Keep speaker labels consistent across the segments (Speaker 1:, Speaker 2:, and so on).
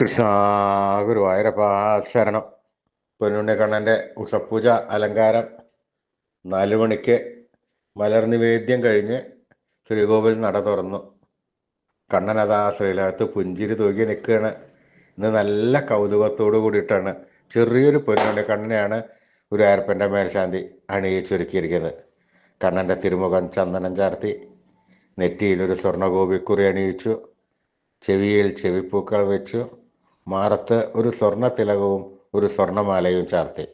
Speaker 1: കൃഷ്ണ ഗുരുവായൂരപ്പ ശരണം. പൊന്നുണ്ണിക്കണ്ണന്റെ ഉഷപ്പൂജ അലങ്കാരം. നാലു മണിക്ക് മലർ നിവേദ്യം കഴിഞ്ഞ് ശ്രീകോവിൽ നട തുറന്നു. കണ്ണനതാ ശ്രീലകത്ത് പുഞ്ചിരി തൂക്കി നിൽക്കുകയാണ്. ഇന്ന് നല്ല കൗതുകത്തോടു കൂടിയിട്ടാണ് ചെറിയൊരു പൊന്നുണ്ണിക്കണ്ണനെയാണ് ഗുരുവായൂരപ്പന്റെ മേൽശാന്തി അണിയിച്ചൊരുക്കിയിരിക്കുന്നത്. കണ്ണന്റെ തിരുമുഖം ചന്ദനം ചാർത്തി നെറ്റിയിലൊരു സ്വർണഗോപിക്കുറി അണിയിച്ചു ചെവിയിൽ ചെവിപ്പൂക്കൾ വെച്ചു മാറത്ത് ഒരു സ്വർണ തിലകവും ഒരു സ്വർണമാലയും ചാർത്തി.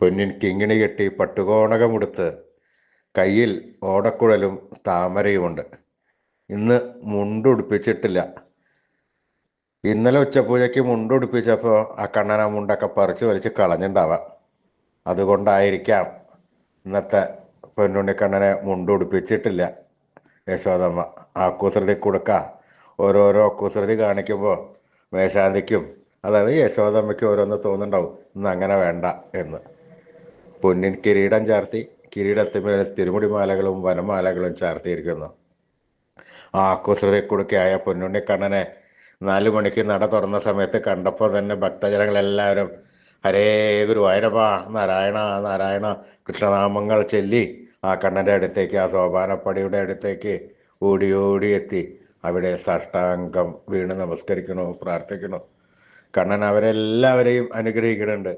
Speaker 1: പൊന്നിൻ കിങ്ങിണി കെട്ടി പട്ടുകോണകമുടുത്ത് കയ്യിൽ ഓടക്കുഴലും താമരയുമുണ്ട്. ഇന്ന് മുണ്ടുടുപ്പിച്ചിട്ടില്ല. ഇന്നലെ ഉച്ചപൂജയ്ക്ക് മുണ്ടുടുപ്പിച്ചപ്പോൾ ആ കണ്ണന മുണ്ടൊക്കെ പറിച്ച് വലിച്ച് കളഞ്ഞിണ്ടാവാം. അതുകൊണ്ടായിരിക്കാം ഇന്നത്തെ പൊന്നുണ്ണിക്കണ്ണനെ മുണ്ടുടുപ്പിച്ചിട്ടില്ല. യശോദമ്മ ആ കുസൃതി കൊടുക്ക. ഓരോരോ കുസൃതി കാണിക്കുമ്പോൾ മേശാന്തിക്കും അതായത് യശോദമ്മയ്ക്കും ഓരോന്ന് തോന്നുന്നുണ്ടാവും. ഇന്ന് അങ്ങനെ വേണ്ട എന്ന്. പൊന്നിൻ കിരീടം ചാർത്തി കിരീടത്തിന്മേൽ തിരുമുടിമാലകളും വനമാലകളും ചാർത്തിയിരിക്കുന്നു. ആ കുസൃതി കൊടുക്കയായ പൊന്നുണ്ണിക്കണ്ണനെ നാലു മണിക്ക് നട തുറന്ന സമയത്ത് കണ്ടപ്പോൾ തന്നെ ഭക്തജനങ്ങളെല്ലാവരും ഹരേ ഗുരുവായൂരപ്പ നാരായണ നാരായണ കൃഷ്ണനാമങ്ങൾ ചൊല്ലി. ആ കണ്ണന്റെ അടുത്തേക്ക് ആ സോപാനപ്പടിയുടെ അടുത്തേക്ക് ഓടി ഓടി എത്തി. അവിടെ സാഷ്ടാംഗം വീണ് നമസ്കരിക്കണോ പ്രാർത്ഥിക്കണോ? കണ്ണൻ അവരെല്ലാവരെയും അനുഗ്രഹിക്കുന്നുണ്ട്.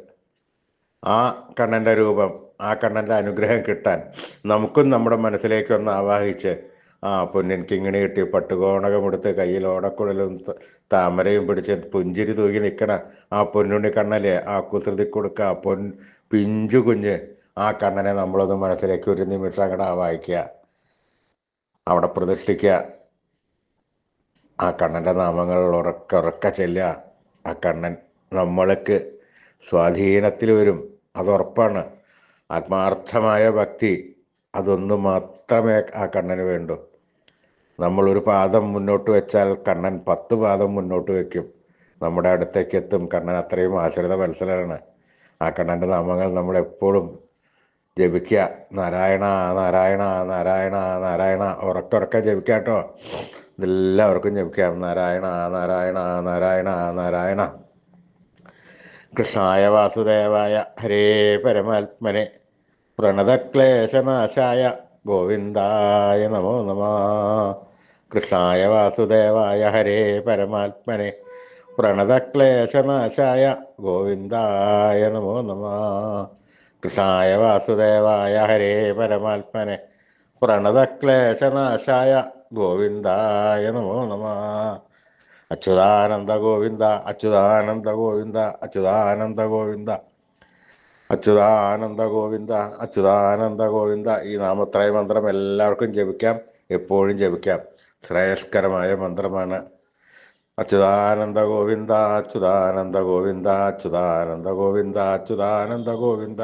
Speaker 1: ആ കണ്ണന്റെ രൂപം ആ കണ്ണന്റെ അനുഗ്രഹം കിട്ടാൻ നമുക്കും നമ്മുടെ മനസ്സിലേക്കൊന്ന് ആവാഹിച്ച് ആ പൊന്നിൻ കിങ്ങിണി കിട്ടി പട്ടുകോണകമെടുത്ത് കയ്യിൽ ഓടക്കുഴലും താമരയും പിടിച്ച് പുഞ്ചിരി തൂങ്ങി നിൽക്കണ ആ പൊന്നുണ്ണി കണ്ണല്ലേ ആ കുസൃതി കൊടുക്ക ആ പൊൻ പിഞ്ചു കുഞ്ഞ് ആ കണ്ണനെ നമ്മളൊന്ന് മനസ്സിലേക്ക് ഒരു നിമിഷം അങ്ങോട്ട് ആവാഹിക്കുക. അവിടെ പ്രതിഷ്ഠിക്കുക. ആ കണ്ണന്റെ നാമങ്ങൾ ഉറക്ക ഉറക്ക ചെല്ലുക. ആ കണ്ണൻ നമ്മൾക്ക് സ്വാധീനത്തിൽ വരും. അതുറപ്പാണ് ആത്മാർത്ഥമായ ഭക്തി അതൊന്നു മാത്രമേ ആ കണ്ണന് വേണ്ടൂ. നമ്മളൊരു പാദം മുന്നോട്ട് വെച്ചാൽ കണ്ണൻ പത്ത് പാദം മുന്നോട്ട് വെക്കും. നമ്മുടെ അടുത്തേക്ക് എത്തും. കണ്ണൻ അത്രയും ആശ്രിത മത്സരമാണ് ആ കണ്ണന്റെ നാമങ്ങൾ നമ്മൾ എപ്പോഴും ജപിക്കുക. നാരായണ നാരായണ നാരായണ നാരായണ. ഉറക്കുറക്ക ജപിക്കുക കേട്ടോ ഇതെല്ലാവർക്കും ജപിക്കാം. നാരായണ നാരായണ നാരായണ നാരായണ. കൃഷ്ണായ വാസുദേവായ ഹരേ പരമാത്മനെ. പ്രണതക്ലേശനാശായ ഗോവിന്ദായ നമോ നമ. കൃഷ്ണായ വാസുദേവായ ഹരേ പരമാത്മനെ. പ്രണതക്ലേശനാശായ ഗോവിന്ദായ നമോ നമ. കൃഷ്ണായ വാസുദേവായ ഹരേ പരമാത്മനെ. പ്രണതക്ലേശനാശായ ഗോവിന്ദായ നമോ നമ. അച്യുതാനന്ദ ഗോവിന്ദ അച്യുതാനന്ദ ഗോവിന്ദ അച്യുതാനന്ദ ഗോവിന്ദ അച്യുതാനന്ദ ഗോവിന്ദ അച്യുതാനന്ദ ഗോവിന്ദ. ഈ നാമത്രയ മന്ത്രം എല്ലാവർക്കും ജപിക്കാം എപ്പോഴും ജപിക്കാം. ശ്രേയസ്കരമായ മന്ത്രമാണ്. അച്യുതാനന്ദ ഗോവിന്ദ അച്യുതാനന്ദ ഗോവിന്ദ അച്യുതാനന്ദ ഗോവിന്ദ അച്യുതാനന്ദ ഗോവിന്ദ.